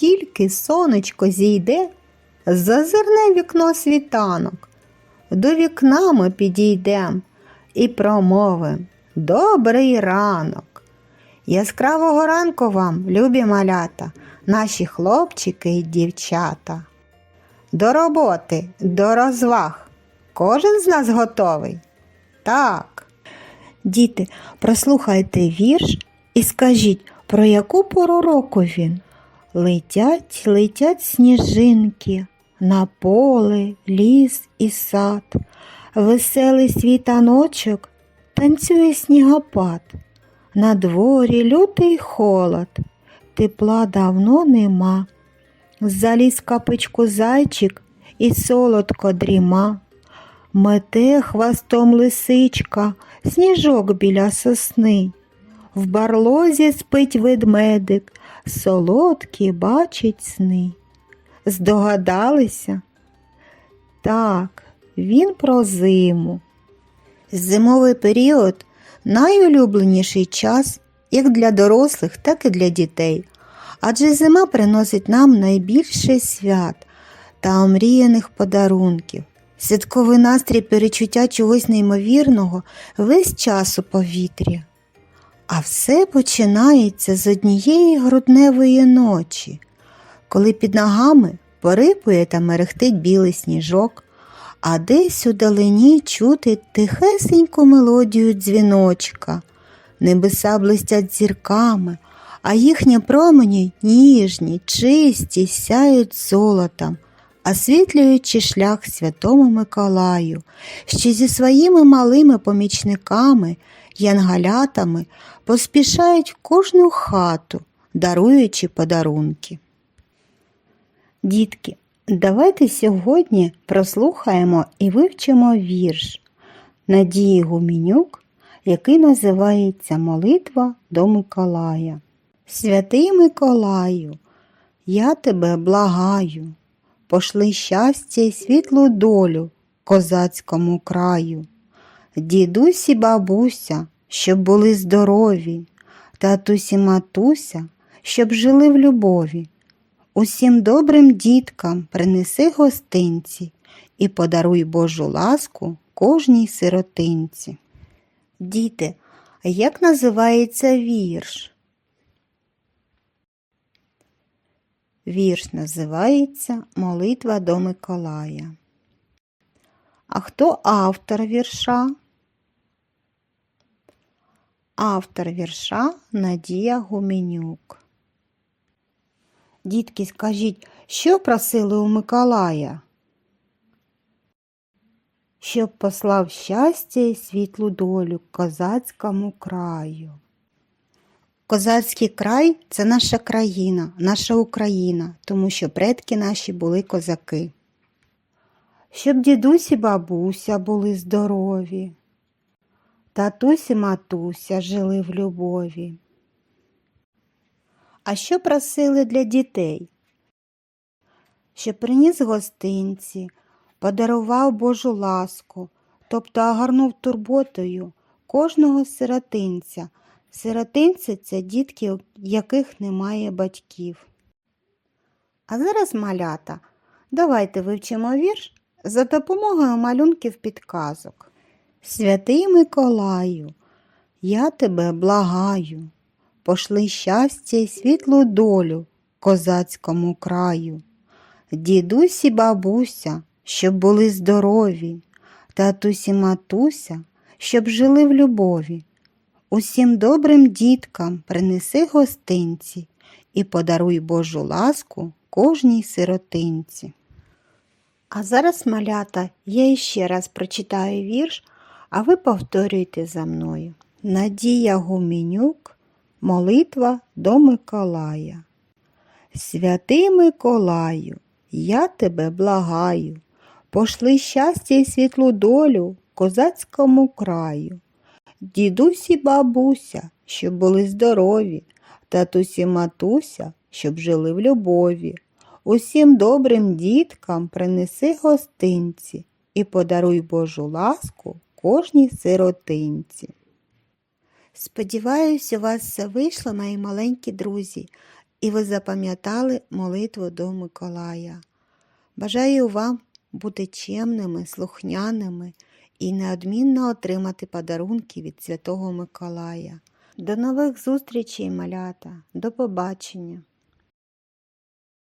тільки сонечко зійде, зазирне вікно світанок. До вікна ми підійдем і промовим Добрий ранок. Яскравого ранку вам, любі малята, наші хлопчики і дівчата. До роботи, до розваг. Кожен з нас готовий? Так. Діти, прослухайте вірш і скажіть, про яку пору року він? Летять, летять сніжинки на поле, ліс і сад. Веселий світаночок танцює снігопад. На дворі лютий холод, тепла давно нема. Заліз капичку зайчик і солодко дріма. Мете хвостом лисичка, сніжок біля сосни. В барлозі спить ведмедик, солодкі бачить сни. Здогадалися? Так, він про зиму. Зимовий період найулюбленіший час як для дорослих, так і для дітей. Адже зима приносить нам найбільше свят та омріяних подарунків. Святковий настрій перечуття чогось неймовірного весь час у повітрі. А все починається з однієї грудневої ночі, коли під ногами порипує та мерехтить білий сніжок, а десь у далині чути тихесеньку мелодію дзвіночка. Небеса блистять зірками, а їхні промені ніжні, чисті, сяють золотом, освітлюючи шлях святому Миколаю, що зі своїми малими помічниками, янгалятами поспішають в кожну хату, даруючи подарунки. Дітки, давайте сьогодні прослухаємо і вивчимо вірш Надії Гуменюк, який називається Молитва до Миколая. Святий Миколаю, я тебе благаю, пошли щастя й світлу долю козацькому краю. Дідусі бабуся, щоб були здорові, татусі матуся, щоб жили в любові. Усім добрим діткам принеси гостинці і подаруй Божу ласку кожній сиротинці. Діти, як називається вірш? Вірш називається Молитва до Миколая. А хто автор вірша? Автор вірша Надія Гуменюк. Дітки, скажіть, що просили у Миколая? Щоб послав щастя і світлу долю козацькому краю. Козацький край це наша країна, наша Україна, тому що предки наші були козаки. Щоб дідусі бабуся були здорові, татусі матуся жили в любові. А що просили для дітей? Щоб приніс гостинці, подарував Божу ласку, тобто огорнув турботою кожного сиротинця. Сиротинці це дітки, яких немає батьків. А зараз малята. Давайте вивчимо вірш за допомогою малюнків підказок. Святий Миколаю, я тебе благаю, пошли щастя й світлу долю козацькому краю. Дідусі бабуся, щоб були здорові, татусі матуся, щоб жили в любові. Усім добрим діткам принеси гостинці і подаруй Божу ласку кожній сиротинці. А зараз, малята, я іще раз прочитаю вірш, а ви повторюйте за мною. Надія Гуменюк, молитва до Миколая. Святий Миколаю, я тебе благаю, пошли щастя і світлу долю козацькому краю. Дідусі бабуся, щоб були здорові, татусі матуся, щоб жили в любові. Усім добрим діткам принеси гостинці і подаруй Божу ласку кожній сиротинці. Сподіваюсь, у вас все вийшло, мої маленькі друзі, і ви запам'ятали молитву до Миколая. Бажаю вам бути чемними, слухняними і неодмінно отримати подарунки від Святого Миколая. До нових зустрічей, малята. До побачення!